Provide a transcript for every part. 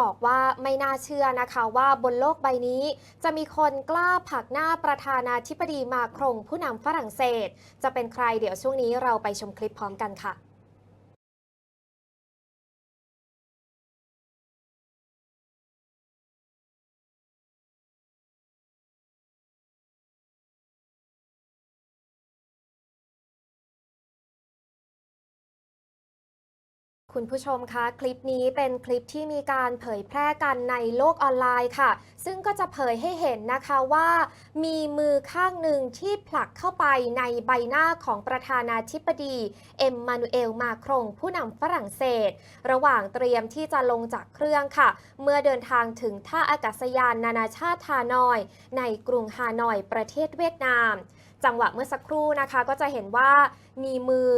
บอกว่าไม่น่าเชื่อนะคะว่าบนโลกใบนี้ จะมีคนกล้าผักหน้าประธานาธิบดีมาครงผู้นำฝรั่งเศส จะเป็นใครเดี๋ยวช่วงนี้เราไปชมคลิปพร้อมกันค่ะ คุณผู้ชมคะคลิปนี้เป็นคลิปที่มีการเผยแพร่กันในโลกออนไลน์ค่ะ ซึ่งก็จะเผยให้เห็นนะคะว่า มีมือข้างหนึ่งที่ผลักเข้าไปในใบหน้าของประธานาธิบดี เอ็มมานูเอลมาครงผู้นำฝรั่งเศส ระหว่างเตรียมที่จะลงจากเครื่องค่ะ เมื่อเดินทางถึงท่าอากาศยานนานาชาติฮานอย ในกรุงฮานอยประเทศเวียดนาม จังหวะเมื่อสักครู่นะคะก็จะเห็นว่ามีมือ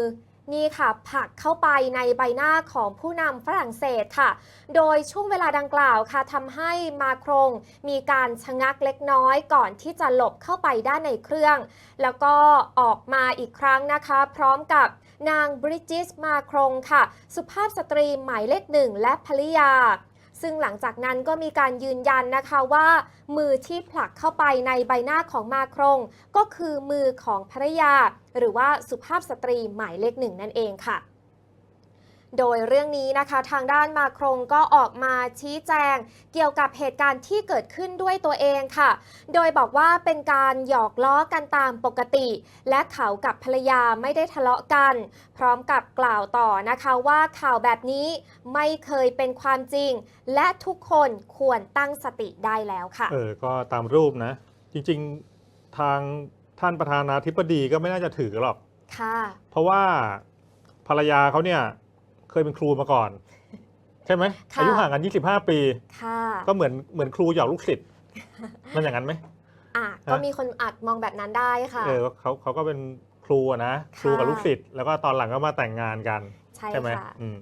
นี่ค่ะผักเข้าไปในใบหน้าของผู้นำฝรั่งเศสค่ะ โดยช่วงเวลาดังกล่าวค่ะทำให้มาครงมีการชะงักเล็กน้อยก่อนที่จะหลบเข้าไปด้านในเครื่อง แล้วก็ออกมาอีกครั้งนะคะ พร้อมกับนางบริจิสมาครงค่ะ สุภาพสตรีหมายเลขหนึ่งและภริยา ซึ่งหลังจากนั้นก็มีการยืนยันนะคะว่า มือที่ผลักเข้าไปในใบหน้าของมาครง ก็คือมือของภรรยา หรือว่าสุภาพสตรีหมายเลขหนึ่งนั่นเองค่ะ โดยเรื่องนี้นะคะทางด้านมาครงก็ออกมาชี้แจง เกี่ยวกับเหตุการณ์ที่เกิดขึ้นด้วยตัวเองค่ะ โดยบอกว่าเป็นการหยอกล้อกันตามปกติ และเขากับภรรยาไม่ได้ทะเลาะกัน พร้อมกับกล่าวต่อนะคะว่าข่าวแบบนี้ไม่เคยเป็นความจริง และทุกคนควรตั้งสติได้แล้วค่ะ เออ ก็ตามรูปนะ จริงๆทางท่านประธานาธิบดีก็ไม่น่าจะถือหรอก ค่ะ เพราะว่าภรรยาเขาเนี่ยเค ยเป็นครูมาก่อน ใช่ไหมค่ะอายุห่างกัน 25 ปีค่ะก็เหมือนเหมือนครูหยอกลูกศิษย์มันอย่างนั้นไหมอะก็มีคนอาจมองแบบนั้นได้ค่ะเออเขาเขาก็เป็นครูอะนะ ครูกับค่ะลูกศิษย์แล้วก็ตอนหลังก็มาแต่งงานกัน ใช่ใช่ไหมค่ะอืม